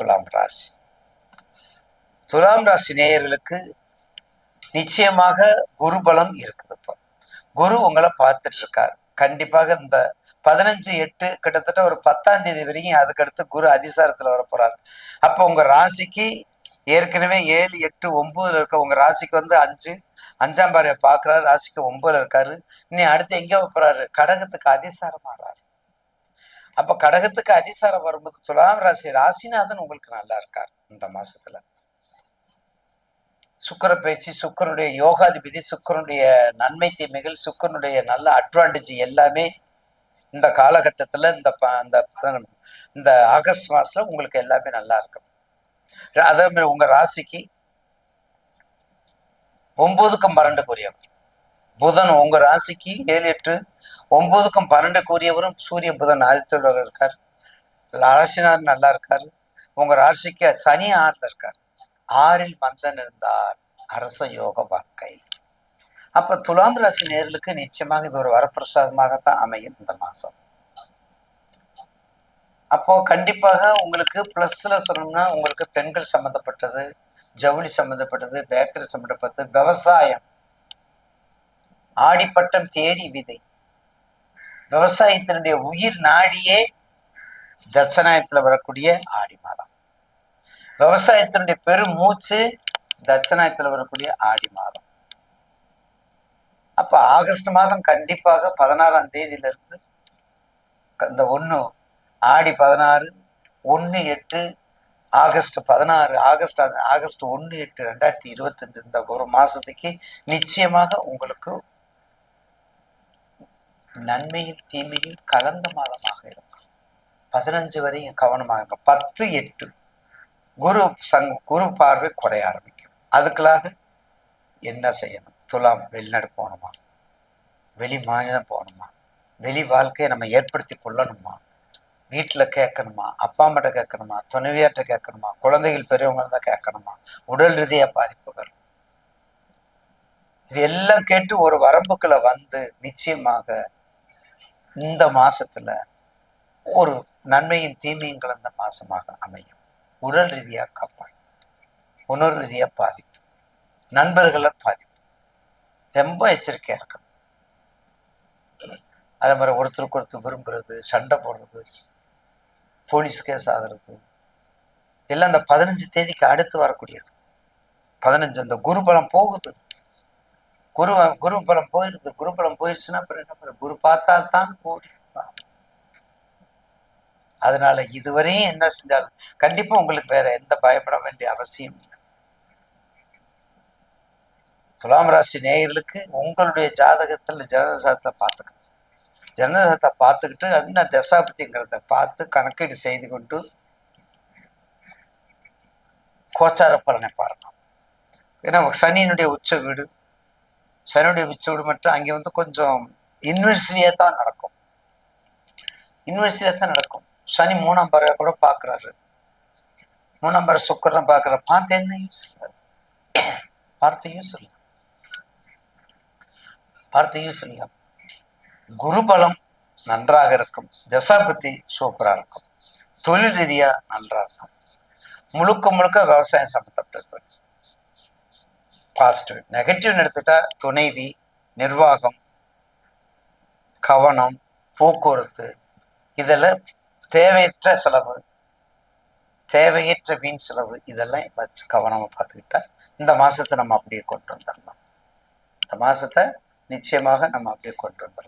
துலாம் ராசி. துலாம் ராசி நேயர்களுக்கு நிச்சயமாக குருபலம் இருக்குது இப்போ. குரு உங்களை பார்த்துட்டு இருக்கார் கண்டிப்பாக இந்த பதினஞ்சு எட்டு கிட்டத்தட்ட ஒரு பத்தாம் தேதி வரைக்கும் அதுக்கடுத்து குரு அதிசாரத்தில் வர போறார் அப்போ உங்க ராசிக்கு ஏற்கனவே ஏழு எட்டு ஒன்பதுல இருக்க உங்க ராசிக்கு வந்து அஞ்சு அஞ்சாம் பாறையை பார்க்குறாரு. ராசிக்கு ஒன்பதுல இருக்காரு. இனி அடுத்து எங்கே போறாரு. கடகத்துக்கு அதிசாரம் ஆறாரு அப்ப கடகத்துக்கு அதிசாரம் வரும்போது துலாம் ராசி ராசிநாதன் உங்களுக்கு நல்லா இருக்கார் இந்த மாசத்துல. சுக்கர பயிற்சி சுக்கரனுடைய யோகாதிபதி சுக்கரனுடைய நன்மை தீமைகள் சுக்கரனுடைய நல்ல அட்வான்டேஜ் எல்லாமே இந்த காலகட்டத்துல இந்த ப- இந்த இந்த ஆகஸ்ட் மாசத்துல உங்களுக்கு எல்லாமே நல்லா இருக்கும். அதே மாதிரி உங்க ராசிக்கு ஒன்பதுக்கும் பன்னெண்டு கூறியவர் புதன் உங்க ராசிக்கு ஏழு எட்டு ஒன்பதுக்கும் பன்னெண்டு கூறியவரும் சூரிய புதன் ஆதித்தோட இருக்கார். அரசினார் நல்லா இருக்காரு. உங்க ராசிக்கு சனி ஆறுல இருக்கார். ஆறில் மந்தன் இருந்தார். அரச யோக வாழ்க்கை. அப்ப துலாம் ராசி நேர்களுக்கு நிச்சயமாக இது ஒரு வரப்பிரசாதமாகத்தான் அமையும் இந்த மாசம். அப்போ கண்டிப்பாக உங்களுக்கு பிளஸ்ல சொல்லணும்னா உங்களுக்கு பெண்கள் சம்மந்தப்பட்டது ஜவுளி சம்மந்தப்பட்டது பேக்கரி சம்மந்தப்பட்டது விவசாயம். ஆடிப்பட்டம் தேடி விதை. விவசாயத்தினுடைய உயிர் நாடியே தட்சணாயத்தில் வரக்கூடிய ஆடி மாதம். விவசாயத்தினுடைய பெரும் மூச்சு தட்சநாயத்துல வரக்கூடிய ஆடி மாதம். அப்ப ஆகஸ்ட் மாதம் கண்டிப்பாக பதினாறாம் தேதியில இருந்து இந்த ஒண்ணு ஆடி பதினாறு ஒன்று எட்டு ஆகஸ்ட் பதினாறு ஆகஸ்ட் அந்த- ஆகஸ்ட் ஒன்று எட்டு ரெண்டாயிரத்தி இருபத்தஞ்சு இந்த ஒரு மாசத்துக்கு நிச்சயமாக உங்களுக்கு நன்மையில் தீமையில் கலந்த மாதமாக இருக்கும். பதினஞ்சு வரையும் கவனமாக இருக்கும் பத்து எட்டு. குரு சங் குரு பார்வை குறைய ஆரம்பிக்கும். அதுக்களாக என்ன செய்யணும்? துலாம் வெளிநாடு போகணுமா? வெளி மாநிலம் போகணுமா? வெளி வாழ்க்கையை நம்ம ஏற்படுத்தி கொள்ளணுமா? வீட்டில் கேட்கணுமா? அப்பா அம்மாட்ட கேட்கணுமா? துணைவியார்ட்ட கேட்கணுமா? குழந்தைகள் பெரியவங்க தான் கேட்கணுமா? உடல் ரீதியா பாதிப்புகள். இது எல்லாம் கேட்டு ஒரு வரம்புக்குள்ள வந்து நிச்சயமாக இந்த மாசத்துல ஒரு நன்மையின் தீமையும் கலந்த மாசமாக அமையும். உடல் ரீதியா காப்பாய் உணர்வு ரீதியா பாதிப்பு நண்பர்களை பாதிப்பு ரொம்ப எச்சரிக்கையா இருக்கணும். அதே மாதிரி ஒருத்தருக்கு ஒருத்தர் விரும்புறது சண்டை போடுறது போலீஸ் கேஸ் ஆகிறது. எல்லாம் அந்த பதினஞ்சு தேதிக்கு அடுத்து வரக்கூடியது. பதினஞ்சு அந்த குருபலம் போகுது. குரு குருபலம் போயிருது குருபலம் போயிருச்சுன்னா அப்புறம் என்ன பண்ண? குரு பார்த்தால் தான் கோடி அதனால இதுவரையும் என்ன செஞ்சாலும் கண்டிப்பா உங்களுக்கு வேற எந்த பயப்பட வேண்டிய அவசியம் இல்லை. துலாம் ராசி நேயர்களுக்கு உங்களுடைய ஜாதகத்துல ஜாதகத்தை பார்த்துக்கணும். ஜனதத்தை பார்த்துக்கிட்டு என்ன தசாபதிங்கிறத பார்த்து கணக்கீடு செய்து கொண்டு கோச்சார பலனை பாருங்க. ஏன்னா சனியினுடைய உச்ச வீடு சனியுடைய உச்ச வீடு மட்டும் அங்கே வந்து கொஞ்சம் இன்வெர்சிட்டியாக தான் நடக்கும். இன்வெர்சிட்டியாக தான் நடக்கும். சனி மூணாம் பறவை கூட பார்க்குறாரு. மூணாம் பறவை சுக்கரன் பார்க்குற பார்த்து என்ன யூஸ் இல்லை பார்த்து யூஸ் குருபலம் நன்றாக இருக்கும். தசாபத்தி சூப்பரா இருக்கும். தொழில் ரீதியா நன்றா இருக்கும். முழுக்க முழுக்க விவசாயம் சம்மந்தப்பட்ட தொழில் பாசிட்டிவ். நெகட்டிவ்னு எடுத்துட்டா துணைவி நிர்வாகம் கவனம் போக்குவரத்து இதெல்லாம் தேவையற்ற செலவு. தேவையற்ற வீண் செலவு. இதெல்லாம் வச்சு கவனமா பார்த்துக்கிட்டா இந்த மாசத்தை நம்ம அப்படியே கொண்டு வந்துடலாம். இந்த மாசத்தை நிச்சயமாக நம்ம அப்படியே கொண்டு வந்துடலாம்.